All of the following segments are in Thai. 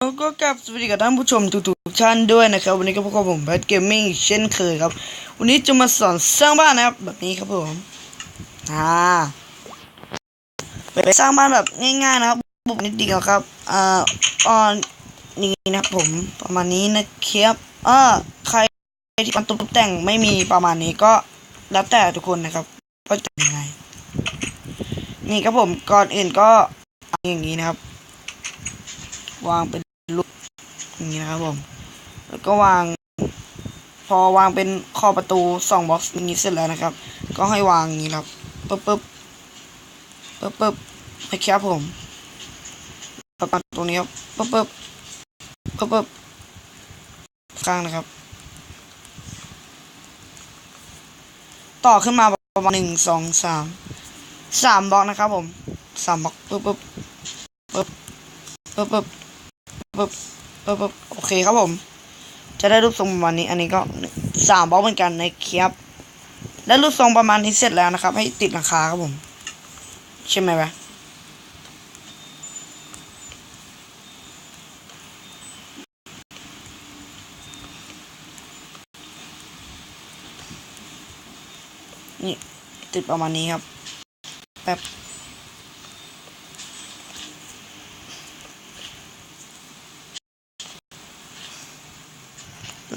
แล้วก็กลับสวัสดีกับท่านผู้ชมทุกๆท่านด้วยนะครับ วันนี้ก็พบกับผมแบทเกมมิ่งเช่นเคยครับ วันนี้จะมาสอนสร้างบ้านนะครับ แบบนี้ครับผมอ่าไปสร้างบ้านแบบง่ายๆนะครับบุกนิดเดียวครับอ่าออนนี่นะครับผมประมาณนี้นะครับอ่าใครที่มันตกแต่งไม่มีประมาณนี้ก็แล้วแต่ทุกคนนะครับก็จะยังไงนี่ครับผมก่อนอื่นก็อย่างนี้นะครับวางเป็น ลูกอย่างนี้นะครับผม แล้วก็วาง พอวางเป็นขอประตูสองบ็อกซ์อย่างนี้เสร็จแล้วนะครับ ก็ให้วางอย่างนี้ครับปึ๊บปึ๊บปึ๊บปึ๊บนะครับผมประมาณตรงนี้ครับปึ๊บปึ๊บปึ๊บปึ๊บข้างนะครับ ต่อขึ้นมาประมาณหนึ่งสองสามสามบล็อกนะครับผมสามบล็อกปึ๊บปึ๊บปึ๊บปึ๊บปึ๊บ ปึ๊บปึ๊บปึ๊บโอเคครับผม จะได้รูปทรงประมาณนี้ อันนี้ก็สามบล็อกเหมือนกันในเคียบและรูปทรงประมาณนี้เสร็จแล้วนะครับ ให้ติดหลังคาครับผม ใช่ไหมวะนี่ติดประมาณนี้ครับแป๊บ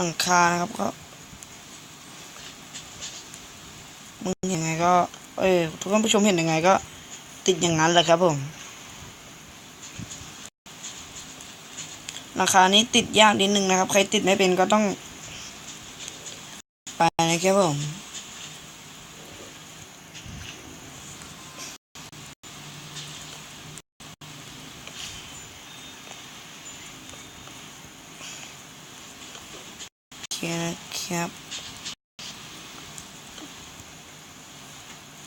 หลังคานะครับก็ มึงยังไงก็ เออทุกท่านผู้ชมเห็นยังไงก็ ติดอย่างนั้นแหละครับผมราคานี้ติดยากนิดนึงนะครับ ใครติดไม่เป็นก็ต้อง ไปนะครับผมโอเค นะครับ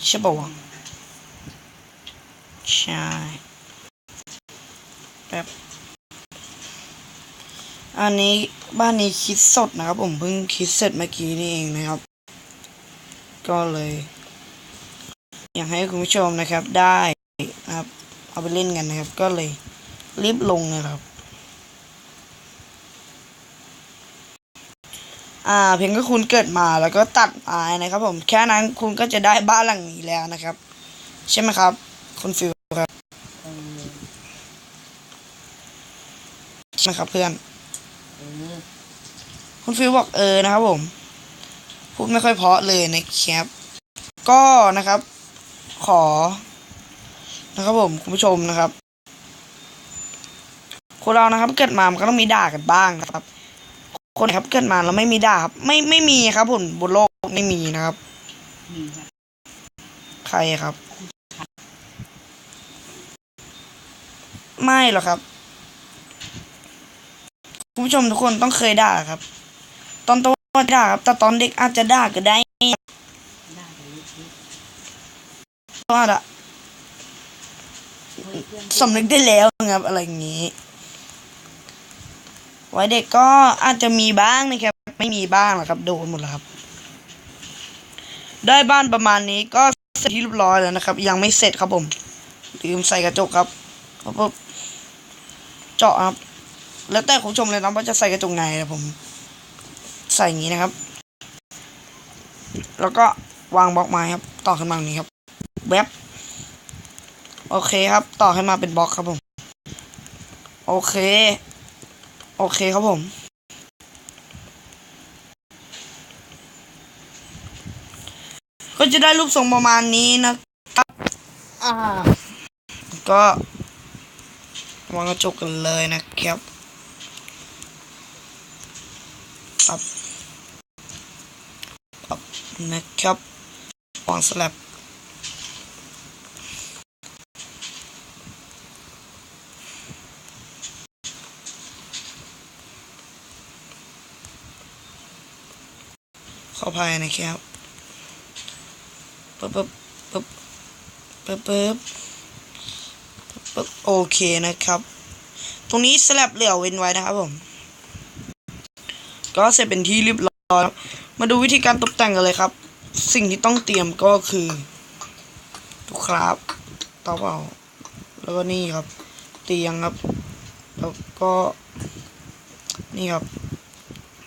ใช่ป่าวะใช่แบบอันนี้บ้านนี้คิดสดนะครับ ผมเพิ่งคิดเสร็จเมื่อกี้นี่เองนะครับ ก็เลย อยากให้คุณผู้ชมนะครับได้นะครับ เอาไปเล่นกันนะครับ ก็เลยรีบลงเลยครับ อ่า เพียงก็คุณเกิดมาแล้วก็ตัดไม้นะครับ ผมแค่นั้นคุณก็จะได้บ้านหลังนี้แล้วนะครับ ใช่ไหมครับ คุณฟิวครับใช่ไหมครับเพื่อนคุณฟิวบอกเออนะครับผมพูดไม่ค่อยเพาะเลยนะครับก็นะครับ ขอ นะครับผมคุณผู้ชมนะครับคนเรานะครับ เกิดมามันก็ต้องมีด่ากันบ้างนะครับ คนครับเกิดมาแล้วไม่มีด่าครับไม่ไม่มีครับผมบนโลกไม่มีนะครับ มีครับใครครับ ไม่หรอกครับคุณผู้ชมทุกคนต้องเคยด่าครับ ตอนโตด่าครับ แต่ตอนเด็กอาจจะด่าก็ได้ได้ไปเล็กก็อาจจะๆเฮ้ยเพื่อนสำนึกได้แล้วครับอะไรอย่างนี้ ไว้เด็กก็อาจจะมีบ้างนะครับ ไม่มีบ้างหรอกครับ โดนหมดแล้วครับ ได้บ้านประมาณนี้ก็เสร็จที่เรียบร้อยแล้วนะครับ ยังไม่เสร็จครับผม ลืมใส่กระจกครับครับผมเจาะครับ แล้วแต่คุณผู้ชมเลยนะว่าจะใส่กระจกไหนนะผม ใส่อย่างนี้นะครับ แล้วก็วางบล็อกไม้ครับ ต่อขึ้นมาอย่างนี้ครับแวบโอเคครับ ต่อให้มาเป็นบล็อกครับผม โอเค โอเคครับผม ก็จะได้รูปทรงประมาณนี้นะครับอ่าก็วางกระจกกันเลยนะครับครับครับนะครับวางสลับ ข้าภายนะครับปึ๊บปึ๊บปึ๊บปึ๊บปึ๊บปึ๊บโอเคนะครับ ตรงนี้สลับเหลี่ยวเว้นไว้นะครับผม ก็เสร็จเป็นที่เรียบร้อยครับมาดูวิธีการตกแต่งกันเลยครับ สิ่งที่ต้องเตรียมก็คือทุกครับเตาเป่าแล้วก็นี่ครับ เตียงครับ แล้วก็นี่ครับ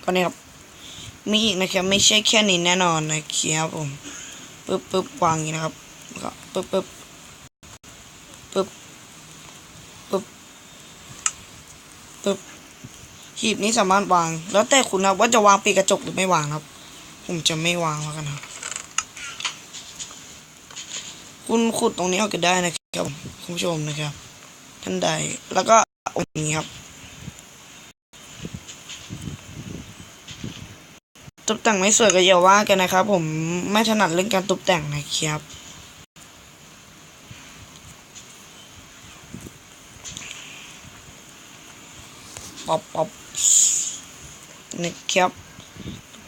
ก็นี่ครับ มีอีกนะครับ ไม่ใช่แค่นี้แน่นอนนะครับผมปึ๊บปึ๊บวางอย่างนี้นะครับก็ปึ๊บปึ๊บปึ๊บปึ๊บปึ๊บหีบนี้สามารถวาง แล้วแต่คุณนะครับว่าจะวางปีกกระจกหรือไม่วางครับ ผมจะไม่วางแล้วกันครับ คุณขุดตรงนี้ออกก็ได้นะครับคุณผู้ชมนะครับท่านใดแล้วก็ตรงนี้ครับ ตกแต่งไม่สวยก็อย่าว่ากันนะครับ ผมไม่ถนัดเรื่องการตกแต่งนะครับ ป๊อปป๊อปนะครับ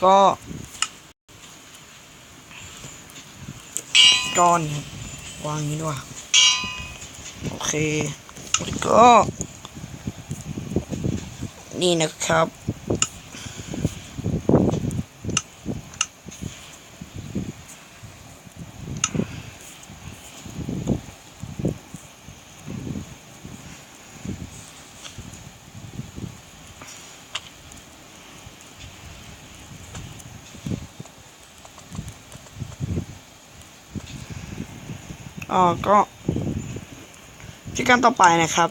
ก็ก้อนวางอย่างนี้ดีกว่าโอเค แล้วก็ นี่นะครับ อ๋อก็ที่การต่อไปนะครับ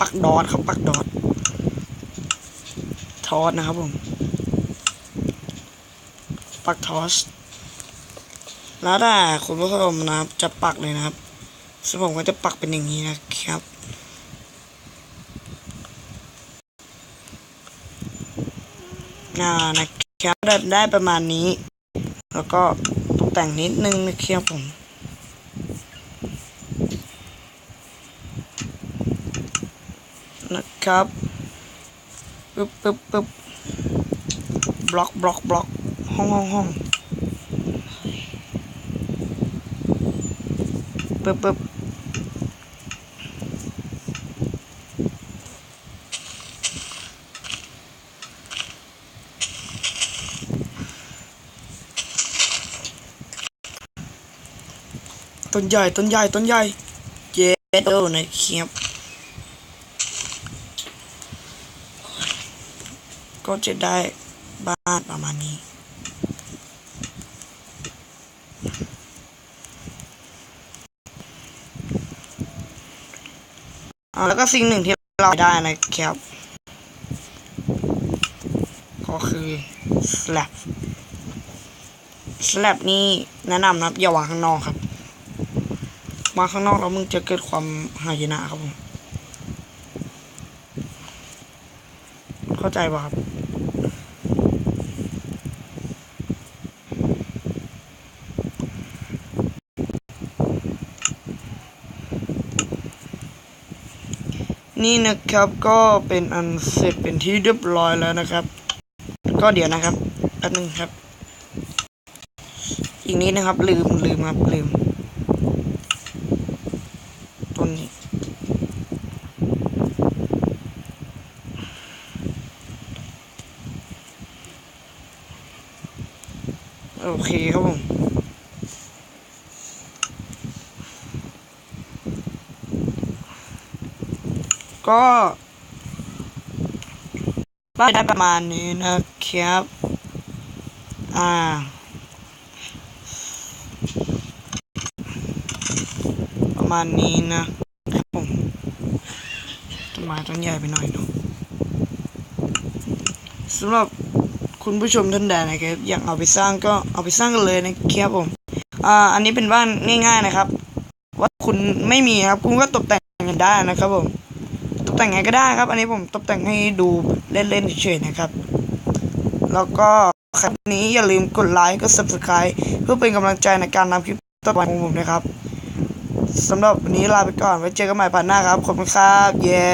ปักดอทครับปักดอททอสนะครับผมปักทอสแล้วแต่คุณผู้ชมนะครับ จะปักเลยนะครับซึ่งผมก็จะปักเป็นอย่างนี้นะครับ อ่านะครับได้ประมาณนี้ แล้วก็ แต่งนิดนึงนะครับผมนะครับปึ๊บปึ๊บปึ๊บบล็อกบล็อกบล็อกห้องห้องห้องปึ๊บปึ๊บ ต้นใหญ่ต้นใหญ่ต้นใหญ่เจ๊โดนะครับก็จะได้บ้านประมาณนี้อ่าแล้วก็สิ่งหนึ่งที่เราได้นะครับ ก็คือ slab slab นี่แนะนำนับอย่าวางข้างนอกครับ วาข้างนอกแล้วมึงจะเกิดความหายนะครับผมเข้าใจป่ะครับนี่นะครับก็เป็นอันเสร็จเป็นที่เรียบร้อยแล้วนะครับ ก็เดี๋ยวนะครับแป๊บนึงครับ อีกนิดนะครับ ลืมลืมครับลืมต้นนี้ โอเคครับผมก็ได้ประมาณนี้นะครับ อ่า ประมาณนี้นะครับผมต้นไม้ต้นใหญ่ไปหน่อยเนอะสำหรับ คุณผู้ชมท่านใดนะครับ อยากเอาไปสร้างก็เอาไปสร้างกันเลยนะครับผม อ่า อันนี้เป็นบ้านง่าย ๆนะครับ ว่าคุณไม่มีครับ คุณก็ตกแต่งกันได้นะครับผม ตกแต่งไงก็ได้ครับ อันนี้ผมตกแต่งให้ดูเล่นๆเฉยๆนะครับ แล้วก็คลิปนี้อย่าลืมกดไลค์กด subscribe เพื่อเป็นกำลังใจในการนำคลิปต่อไปของผมนะครับสำหรับวันนี้ลาไปก่อน ไว้เจอกันใหม่ผ่านหน้าครับ ขอบคุณครับ เย้